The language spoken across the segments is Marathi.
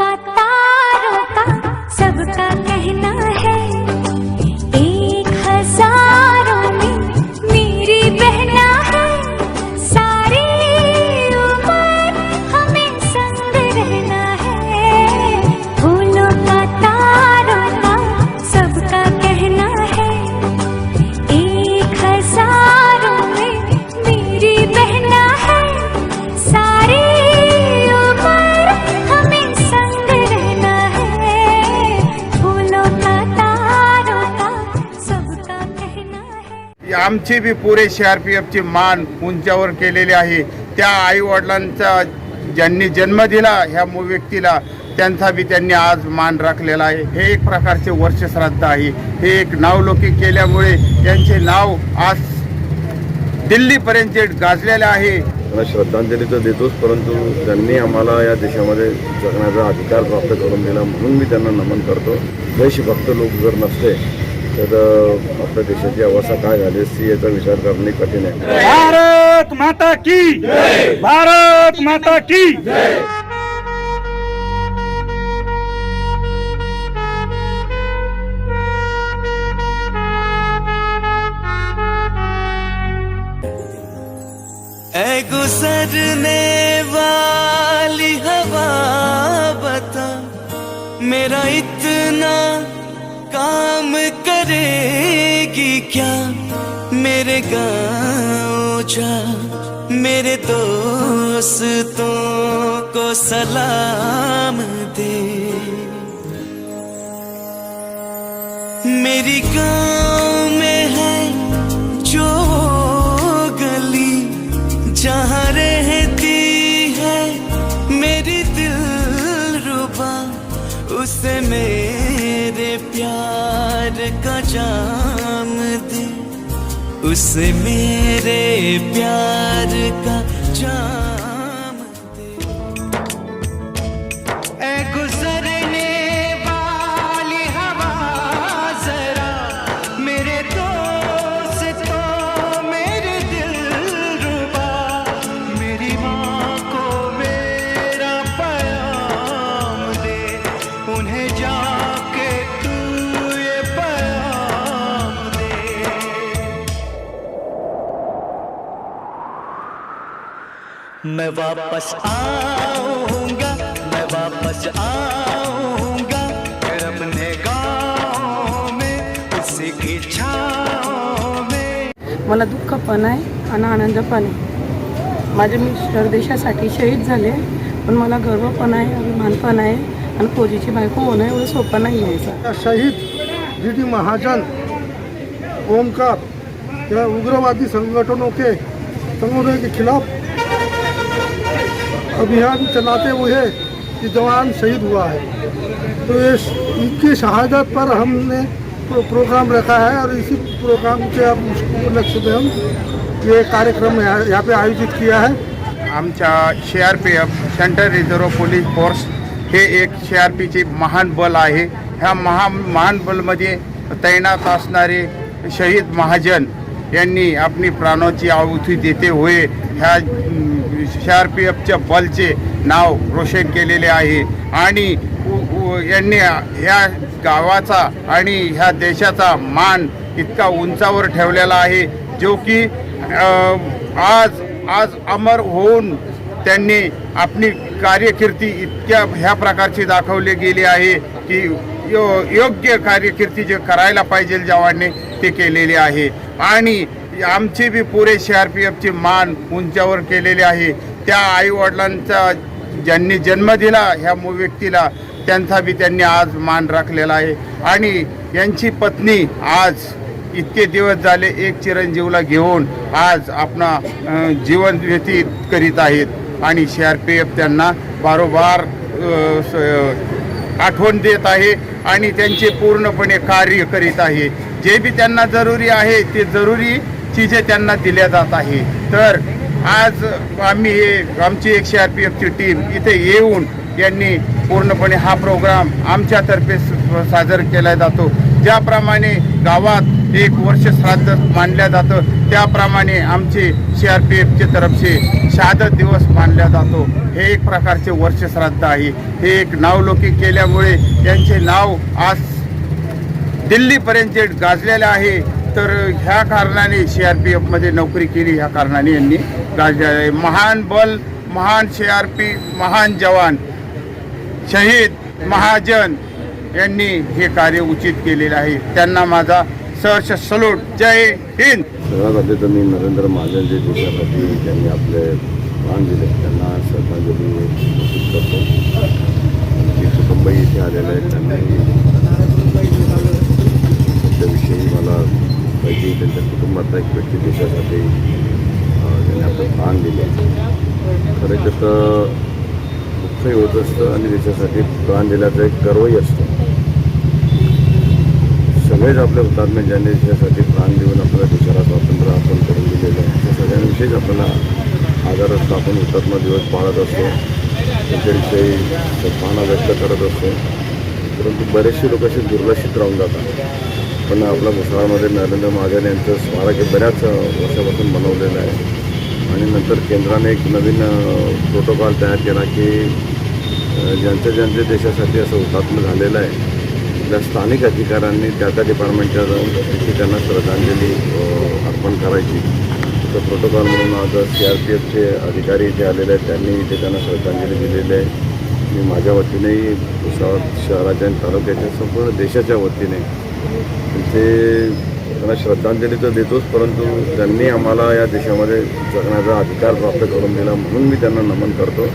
কাটা आमची बी पुरे सी आर पी एफची मान उंचावर केलेली आहे. त्या आईवडिलांचा ज्यांनी जन्म दिला ह्या व्यक्तीला त्यांचा बी त्यांनी आज मान राखलेला आहे. हे एक प्रकारचे वर्षश्राद्ध आहे. हे एक नावलौकिक केल्यामुळे त्यांचे नाव आज दिल्लीपर्यंत जे गाजलेले आहे. त्यांना श्रद्धांजली तर देतोच परंतु त्यांनी आम्हाला या देशामध्ये जगण्याचा अधिकार प्राप्त करून दिला म्हणून मी त्यांना नमन करतो. देशभक्त लोक जर नसते तर आपल्या देशाची अवस्था काय झाली असती याचा विचार करणे कठीण आहे. भारत माता की भारत माता की ऐ गुजरने वाली हवा बता मेरा इतना क्या मेरे गाँव जा मेरे दोस्तों को सलाम दे। मेरी गाँव में है जो गली, जहाँ रहती है मेरी दिल रुबा उसे मेरे प्यार का दे उस मेरे प्यार का जान मैं वापस आऊंगा मैं वापस आऊंगा अपने गाँव में उसी की छाँव में। मला दुःख पण आहे आणि आनंद पण आहे. माझे मिस्टर देशासाठी शहीद झाले पण मला गर्व पण आहे अभिमान पण आहे आणि फौजीची बायको होणं एवढं सोपं नाही यायचं शहीद जी डी महाजन ओमकार या उग्रवादी संगठनों के संगठनों के खिलाफ अभियान चलाते हुए ये जवान शहीद हुआ है। तो इस इनकी शहादत पर हमने प्रो, प्रोग्राम रखा है और इसी प्रोग्राम के अब लक्ष्य में हम ये कार्यक्रम यहाँ पे आयोजित किया है। आमच्या C R P F central reserve police force हे एक सी आर पीचे महान बल आहे. ह्या महा महान बलमध्ये तैनात असणारे शहीद महाजन यांनी आपली प्राणाची आहुती देते हुए ह्या सी आर पी एफच्या बलचे नाव रोशन केलेले आहे. आणि उ- यांनी ह्या गावाचा आणि ह्या देशाचा मान इतका उंचावर ठेवलेला आहे जो की आज आज अमर होऊन त्यांनी आपली कार्यकीर्ती इतक्या ह्या प्रकारची दाखवली गेली आहे की यो योग्य कार्यकीर्ती जे करायला पाहिजे जवानने ते केलेले आहे. आणि आमची बी पुरे सी आर पी एफची मान उंचावर केलेली आहे. त्या आईवडिलांचा ज्यांनी जन्म दिला ह्या मू व्यक्तीला त्यांचा बी त्यांनी आज मान राखलेला आहे. आणि यांची पत्नी आज इतके दिवस झाले एक चिरंजीवला घेऊन आज आपला जीवन व्यतीत करीत आहेत. आणि सी आर पी एफ त्यांना बारोबार स- आठवण देत आहे आणि त्यांचे पूर्णपणे कार्य करीत आहे. जे बी त्यांना जरुरी आहे ते जरुरी चीजे त्यांना दिल्या जात आहे. तर आज आम्ही हे आमची एक सी आर पी एफची टीम इथे येऊन यांनी पूर्णपणे हा प्रोग्राम आमच्यातर्फे स- केला जातो. ज्याप्रमाणे गावात एक वर्ष श्राद्ध मानल्या जातं त्याप्रमाणे आमचे सी आर पी एफचे तर्फे शहादत दिवस मानला जातो. हे एक प्रकारचे वर्ष श्राद्ध आहे. हे एक नावलौकिक केल्यामुळे यांचे नाव आज दिल्लीपर्यंत जे गाजलेलं आहे. तर ह्या कारणाने सी आर पी एफमध्ये नोकरी केली ह्या कारणाने यांनी. गाजलेलं महान बल महान सी आर पी महान जवान शहीद महाजन यांनी हे कार्य उचित केलेलं आहे. त्यांना माझा सहर्ष सलूट. जय हिंद! सगळ्यात आधी तर मी नरेंद्र महाजन जे देशासाठी त्यांनी आपले प्राण दिले. त्यांना श्रद्धांजली करतो. आमचे इथे आलेले आहेत. त्यांनी त्याविषयी मला पाहिजे त्यांच्या कुटुंबातला एक व्यक्ती देशासाठी त्यांनी आपण प्राण दिले. खरं तर दुःखही होत असतं आणि देशासाठी प्राण दिल्याचा एक गर्वही असतो. सगळेच आपल्या हुतात्मे ज्यांनी देशासाठी प्राण देऊन आपल्या देशाला स्वातंत्र्य अर्पण करून दिलेलं आहे त्या सगळ्यांविषयीच आपल्याला आजार असतो आपण हुतात्मा दिवस पाळत असतो. त्यांच्याविषयी सद्भावना व्यक्त करत असतो. परंतु बरेचसे लोक असे दुर्लक्षित राहून जातात. पण आपल्या मुसळामध्ये नरेंद्र महाजन यांचं स्मारक हे बऱ्याच वर्षापासून बनवलेलं आहे. आणि नंतर केंद्राने एक नवीन प्रोटोकॉल तयार केला की ज्यांच्या ज्यांच्या देशासाठी असं हुतात्म झालेलं आहे त्या स्थानिक अधिकाऱ्यांनी त्या त्या डिपार्टमेंटच्या जाऊन तिथे त्यांना श्रद्धांजली अर्पण करायची. तर प्रोटोकॉल म्हणून आज सी आर पी एफचे अधिकारी इथे आलेले आहेत त्यांनी इथे त्यांना श्रद्धांजली दिलेली आहे. मी माझ्या वतीनेही भुसावळ शहराच्या आणि तालुक्याच्या संपूर्ण देशाच्या वतीने ते त्यांना श्रद्धांजली तर देतोच परंतु त्यांनी आम्हाला या देशामध्ये जगण्याचा अधिकार प्राप्त करून दिला म्हणून मी त्यांना नमन करतो.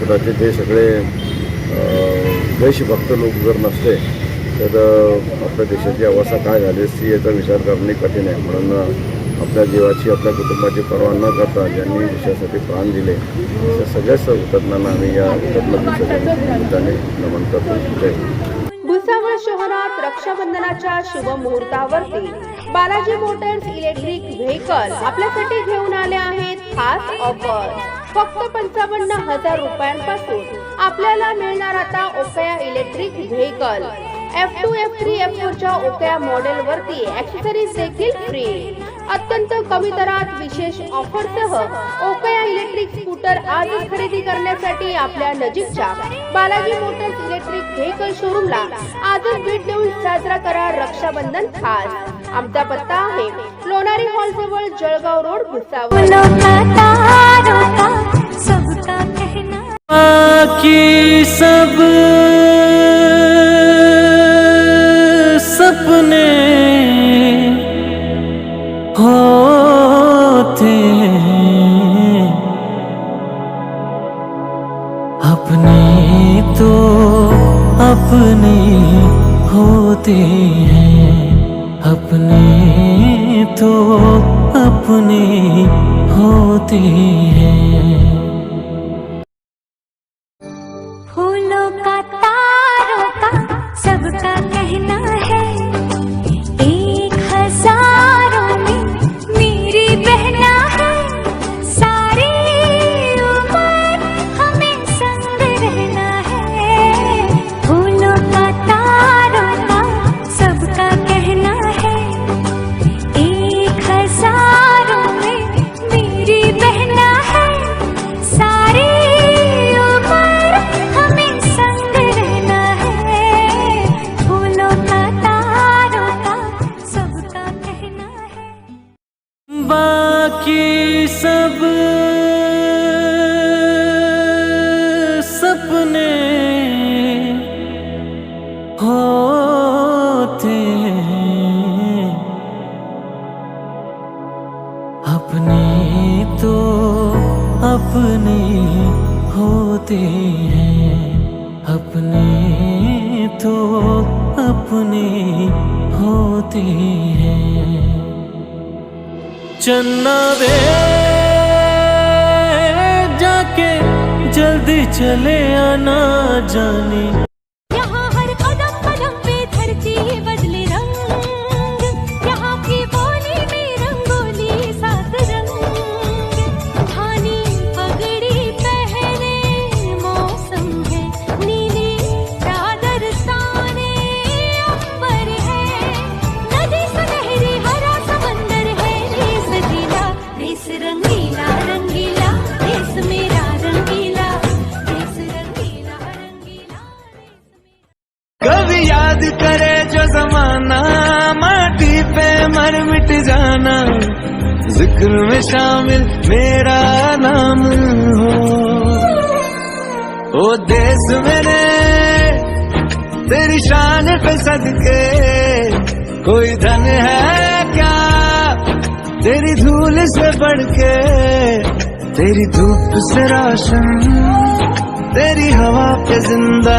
कदाचित हे सगळे देशभक्त लोक जर नसते तर आपल्या देशाची अवस्था काय झाली असती याचा विचार करणे कठीण आहे. म्हणून आपल्या जीवाची आपल्या कुटुंबाची पर्वा न करता ज्यांनी देशासाठी प्राण दिले अशा सगळ्याच हुतात्म्यांना आम्ही या हुतात्मा दिवसाच्या निमित्ताने नमन करतो. जय शहरात रक्षाबंधनाच्या शुभ मुहूर्तावरती बालाजी मोटर्स इलेक्ट्रिक व्हेकल आपल्यासाठी घेऊन आले आहेत खास ऑफर. फक्त पंचावन्न हजार रुपयांपासून आपल्याला मिळणार आता Okaya electric vehicle. F two F three F फोरच्या Okaya model वरती ऍक्सेसरीज देखील फ्री अत्यंत कमी दरात विशेष ऑफरसह ओकया इलेक्ट्रिक स्कूटर आजच खरेदी करण्यासाठी आपल्या नजीकच्या बालाजी मोटर्स इलेक्ट्रिक व्हेकल शोरूमला आजच भेट देऊन साजरा करा रक्षाबंधन खास. आमचा पत्ता आहे लोणारी हॉल जवळ जळगाव रोड भुसावळ. का सब अपने होते हैं। अपने तो अपने होते हैं। होते हैं। अपने तो अपने होते हैं। अपने तो अपने होते हैं। चन्ना वे जाके जल्दी चले आना जाने। याद करे जो जमाना, माटी पे मर मिट जाना। ज़िक्र में शामिल मेरा नाम हो। ओ देश मेरे, तेरी शान पे सदके, कोई धन है क्या? तेरी धूल से बढ़ के तेरी धूप से रोशन, तेरी हवा पे ज़िंदा।